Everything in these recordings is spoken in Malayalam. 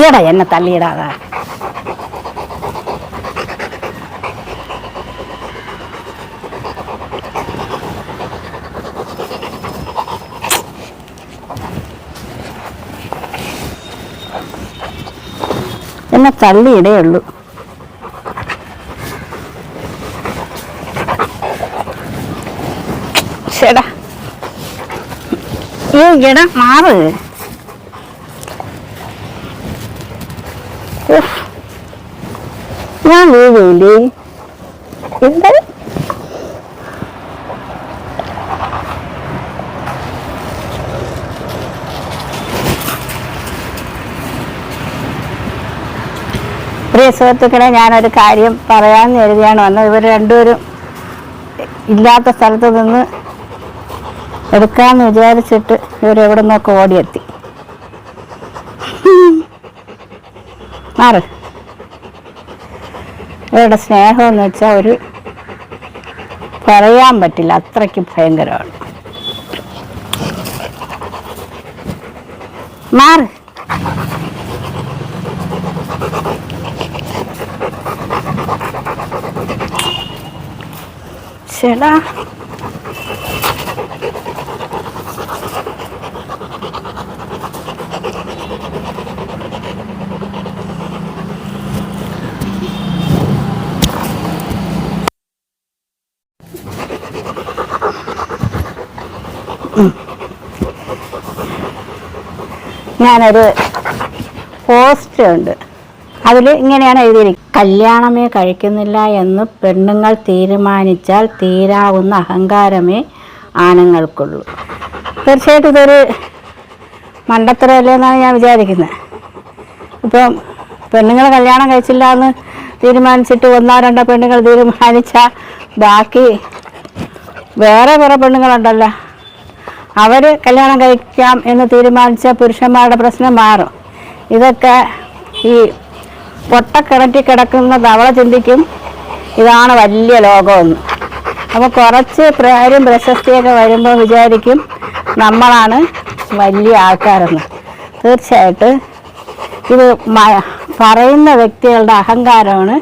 ഈടാ എന്നെ തള്ളിയിടാതെ എന്നെ തള്ളിയിടേ ഉള്ളൂ ചേടാ ഈ ഇട മാറ് ഞാൻ വീഴൂലേ എന്താ സുഹൃത്തുക്കളെ ഞാനൊരു കാര്യം പറയാമെന്ന് കരുതിയാണ് വന്നത് ഇവർ രണ്ടുപേരും ഇല്ലാത്ത സ്ഥലത്ത് നിന്ന് എടുക്കാമെന്ന് വിചാരിച്ചിട്ട് ഇവരെവിടെ നിന്നൊക്കെ ഓടിയെത്തി. മാറ്. ഇവരുടെ സ്നേഹം എന്ന് വെച്ചാൽ ഒരു പറയാൻ പറ്റില്ല. അത്രയ്ക്ക് ഭയങ്കരമാണ്. മാറ്. ചേടാ ഞാനൊരു പോസ്റ്റ് ഉണ്ട്. അതിൽ ഇങ്ങനെയാണ് എഴുതിയിരിക്കുന്നത്. കല്യാണമേ കഴിക്കുന്നില്ല എന്ന് പെണ്ണുങ്ങൾ തീരുമാനിച്ചാൽ തീരാവുന്ന അഹങ്കാരമേ ആണുങ്ങൾക്കുള്ളൂ. തീർച്ചയായിട്ടും ഇതൊരു മണ്ടത്തരമല്ലേ എന്നാണ് ഞാൻ വിചാരിക്കുന്നത്. ഇപ്പം പെണ്ണുങ്ങൾ കല്യാണം കഴിച്ചില്ല എന്ന് തീരുമാനിച്ചിട്ട് ഒന്നോ രണ്ടോ പെണ്ണുങ്ങൾ തീരുമാനിച്ച ബാക്കി വേറെ കുറേ പെണ്ണുങ്ങളുണ്ടല്ലോ. അവർ കല്യാണം കഴിക്കാം എന്ന് തീരുമാനിച്ച പുരുഷന്മാരുടെ പ്രശ്നം മാറും. ഇതൊക്കെ ഈ പൊട്ടക്കിണറ്റി കിടക്കുന്ന തവള ചിന്തിക്കും ഇതാണ് വലിയ ലോകമെന്ന്. അപ്പോൾ കുറച്ച് പേരും പ്രശസ്തിയൊക്കെ വരുമ്പോൾ വിചാരിക്കും നമ്മളാണ് വലിയ ആൾക്കാരെന്ന്. തീർച്ചയായിട്ടും ഇത് പറയുന്ന വ്യക്തികളുടെ അഹങ്കാരമാണ്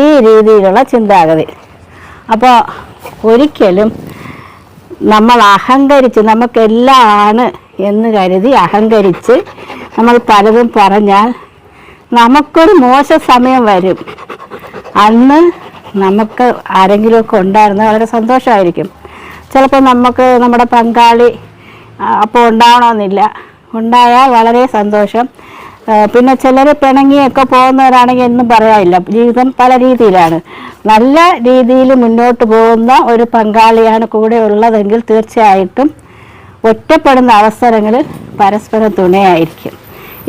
ഈ രീതിയിലുള്ള ചിന്താഗതി. അപ്പോൾ ഒരിക്കലും നമ്മൾ അഹങ്കരിച്ച് നമുക്കെല്ലാം ആണ് എന്ന് കരുതി അഹങ്കരിച്ച് നമ്മൾ പലതും പറഞ്ഞാൽ നമുക്കൊരു മോശ സമയം വരും. അന്ന് നമുക്ക് ആരെങ്കിലുമൊക്കെ ഉണ്ടായിരുന്നാൽ വളരെ സന്തോഷമായിരിക്കും. ചിലപ്പോൾ നമുക്ക് നമ്മുടെ പങ്കാളി അപ്പോൾ ഉണ്ടാവണമെന്നില്ല. ഉണ്ടായാൽ വളരെ സന്തോഷം. പിന്നെ ചിലർ പിണങ്ങിയൊക്കെ പോകുന്നവരാണെങ്കിൽ എന്നും പറയാനില്ല ജീവിതം പല രീതിയിലാണ്. നല്ല രീതിയിൽ മുന്നോട്ട് പോകുന്ന ഒരു പങ്കാളിയാണ് കൂടെ ഉള്ളതെങ്കിൽ തീർച്ചയായിട്ടും ഒറ്റപ്പെടുന്ന അവസരങ്ങൾ പരസ്പരം തുണയായിരിക്കും.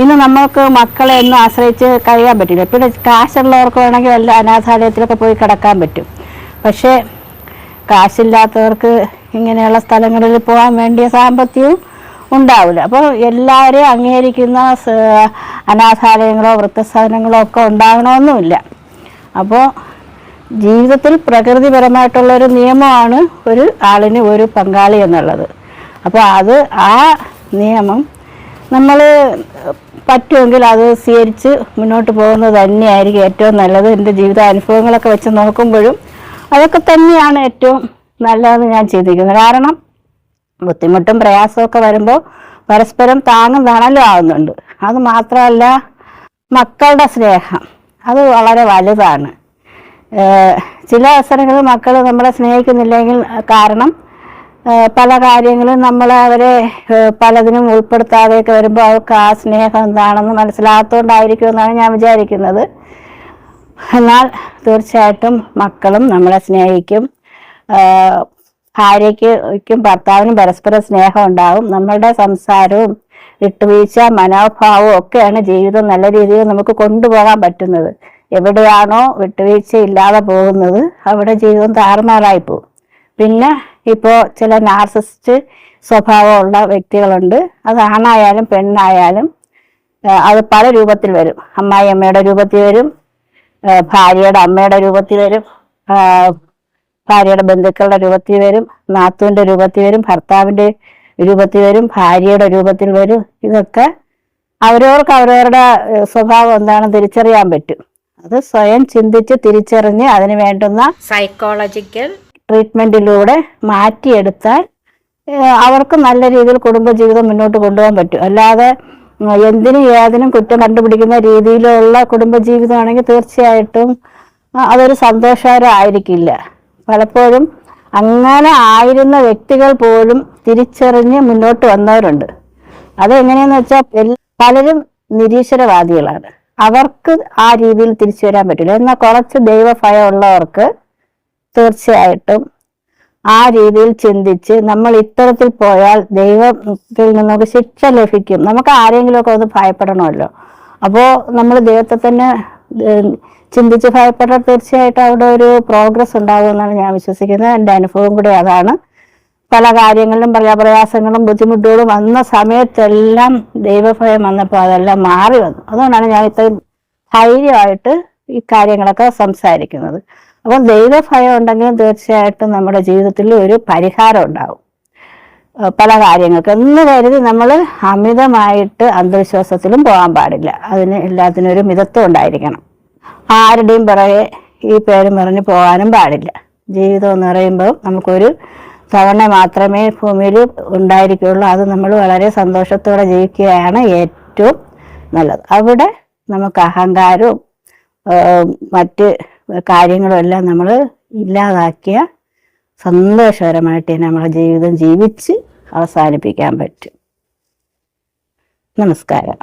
ഇന്ന് നമുക്ക് മക്കളെ ഒന്നും ആശ്രയിച്ച് കഴിയാൻ പറ്റില്ല. പിന്നെ കാശുള്ളവർക്ക് വേണമെങ്കിൽ വല്ല അനാഥാലയത്തിലൊക്കെ പോയി കിടക്കാൻ പറ്റും. പക്ഷേ കാശില്ലാത്തവർക്ക് ഇങ്ങനെയുള്ള സ്ഥലങ്ങളിൽ പോകാൻ വേണ്ടിയ സാമ്പത്തികവും ഉണ്ടാവില്ല അപ്പോൾ എല്ലാവരെയും അംഗീകരിക്കുന്ന അനാഥാലയങ്ങളോ വൃത്തസാധനങ്ങളോ ഒക്കെ ഉണ്ടാകണമെന്നുമില്ല. അപ്പോൾ ജീവിതത്തിൽ പ്രകൃതിപരമായിട്ടുള്ള ഒരു നിയമമാണ് ഒരു ആളിന് ഒരു പങ്കാളി എന്നുള്ളത്. അപ്പോൾ അത് ആ നിയമം നമ്മൾ പറ്റുമെങ്കിൽ അത് സ്വീകരിച്ച് മുന്നോട്ട് പോകുന്നത് തന്നെയായിരിക്കും ഏറ്റവും നല്ലത്. എന്റെ ജീവിത അനുഭവങ്ങളൊക്കെ വെച്ച് നോക്കുമ്പോഴും അതൊക്കെ തന്നെയാണ് ഏറ്റവും നല്ലതെന്ന് ഞാൻ ചിന്തിക്കുന്നത്. കാരണം ബുദ്ധിമുട്ടും പ്രയാസമൊക്കെ വരുമ്പോൾ പരസ്പരം താങ്ങും തണലും ആവുന്നുണ്ട്. അത് മാത്രമല്ല മക്കളുടെ സ്നേഹം. അത് വളരെ വലുതാണ്. ചില അവസരങ്ങളിൽ മക്കൾ നമ്മളെ സ്നേഹിക്കുന്നില്ലെങ്കിൽ കാരണം പല കാര്യങ്ങളും നമ്മൾ അവരെ പലതിനും ഉൾപ്പെടുത്താതെയൊക്കെ വരുമ്പോൾ അവർക്ക് ആ സ്നേഹം എന്താണെന്ന് മനസ്സിലാകത്തോണ്ടായിരിക്കുമെന്നാണ് ഞാൻ വിചാരിക്കുന്നത്. എന്നാൽ തീർച്ചയായിട്ടും മക്കളും നമ്മളെ സ്നേഹിക്കും. ഭാര്യയ്ക്കും ഭർത്താവിനും പരസ്പര സ്നേഹം ഉണ്ടാവും. നമ്മളുടെ സംസാരവും വിട്ടുവീഴ്ച മനോഭാവവും ഒക്കെയാണ് ജീവിതം നല്ല രീതിയിൽ നമുക്ക് കൊണ്ടുപോകാൻ പറ്റുന്നത്. എവിടെയാണോ വിട്ടുവീഴ്ച ഇല്ലാതെ പോകുന്നത് അവിടെ ജീവിതം താറുമാറായി പോകും. പിന്നെ ഇപ്പോ ചില നാർസിസ്റ്റ് സ്വഭാവമുള്ള വ്യക്തികളുണ്ട്. അത് ആണായാലും പെണ്ണായാലും അത് പല രൂപത്തിൽ വരും. അമ്മായി അമ്മയുടെ രൂപത്തിൽ വരും ഭാര്യയുടെ അമ്മയുടെ രൂപത്തിൽ വരും ഭാര്യയുടെ ബന്ധുക്കളുടെ രൂപത്തിൽ വരും നാത്തുവിന്റെ രൂപത്തിൽ വരും ഭർത്താവിന്റെ രൂപത്തിൽ വരും ഭാര്യയുടെ രൂപത്തിൽ വരും. ഇതൊക്കെ അവരവർക്ക് അവരവരുടെ സ്വഭാവം എന്താണെന്ന് തിരിച്ചറിയാൻ പറ്റും. അത് സ്വയം ചിന്തിച്ച് തിരിച്ചറിഞ്ഞ് അതിന് വേണ്ടുന്ന സൈക്കോളജിക്കൽ ട്രീറ്റ്മെന്റിലൂടെ മാറ്റിയെടുത്താൽ അവർക്ക് നല്ല രീതിയിൽ കുടുംബജീവിതം മുന്നോട്ട് കൊണ്ടുപോകാൻ പറ്റും. അല്ലാതെ എന്തിനും ഏതിനും കുറ്റം കണ്ടുപിടിക്കുന്ന രീതിയിലുള്ള കുടുംബജീവിതമാണെങ്കിൽ തീർച്ചയായിട്ടും അതൊരു സന്തോഷകരം ആയിരിക്കില്ല പലപ്പോഴും അങ്ങനെ ആയിരുന്ന വ്യക്തികൾ പോലും തിരിച്ചറിഞ്ഞ് മുന്നോട്ട് വന്നവരുണ്ട്. അതെങ്ങനെയെന്ന് വെച്ചാൽ പലരും നിരീശ്വരവാദികളാണ്. അവർക്ക് ആ രീതിയിൽ തിരിച്ചു വരാൻ പറ്റില്ല. എന്നാൽ കുറച്ച് ദൈവഭയം ഉള്ളവർക്ക് തീർച്ചയായിട്ടും ആ രീതിയിൽ ചിന്തിച്ച് നമ്മൾ ഇത്തരത്തിൽ പോയാൽ ദൈവത്തിൽ നിന്ന് നമുക്ക് ശിക്ഷ ലഭിക്കും. നമുക്ക് ആരെങ്കിലുമൊക്കെ ഒന്ന് ഭയപ്പെടണമല്ലോ. അപ്പോൾ നമ്മൾ ദൈവത്തെ തന്നെ ചിന്തിച്ച് ഭയപ്പെട്ടാൽ തീർച്ചയായിട്ടും അവിടെ ഒരു പ്രോഗ്രസ് ഉണ്ടാകുമെന്നാണ് ഞാൻ വിശ്വസിക്കുന്നത്. എന്റെ അനുഭവം കൂടെ അതാണ്. പല കാര്യങ്ങളിലും പല പ്രയാസങ്ങളും ബുദ്ധിമുട്ടുകളും വന്ന സമയത്തെല്ലാം ദൈവഭയം വന്നപ്പോൾ അതെല്ലാം മാറി വന്നു. അതുകൊണ്ടാണ് ഞാൻ ഇത്രയും ധൈര്യമായിട്ട് ഈ കാര്യങ്ങളൊക്കെ സംസാരിക്കുന്നത്. അപ്പം ദൈവഭയം ഉണ്ടെങ്കിൽ തീർച്ചയായിട്ടും നമ്മുടെ ജീവിതത്തിൽ ഒരു പരിഹാരം ഉണ്ടാവും. പല കാര്യങ്ങൾക്ക്. എന്ന് കരുതി നമ്മൾ അമിതമായിട്ട് അന്ധവിശ്വാസത്തിലും പോകാൻ പാടില്ല. അതിന് എല്ലാത്തിനും ഒരു മിതത്വം ഉണ്ടായിരിക്കണം. ആരുടെയും പിറകെ ഈ പേരും പറഞ്ഞ് പോകാനും പാടില്ല. ജീവിതം എന്ന് പറയുമ്പോൾ നമുക്കൊരു തവണ മാത്രമേ ഭൂമിയിൽ ഉണ്ടായിരിക്കുകയുള്ളൂ അത് നമ്മൾ വളരെ സന്തോഷത്തോടെ ജീവിക്കുകയാണ് ഏറ്റവും നല്ലത്. അവിടെ നമുക്ക് അഹങ്കാരവും മറ്റ് കാര്യങ്ങളും എല്ലാം നമ്മൾ ഇല്ലാതാക്കിയ സന്തോഷകരമായിട്ട് നമ്മളെ ജീവിതം ജീവിച്ച് അവസാനിപ്പിക്കാൻ പറ്റും. നമസ്കാരം.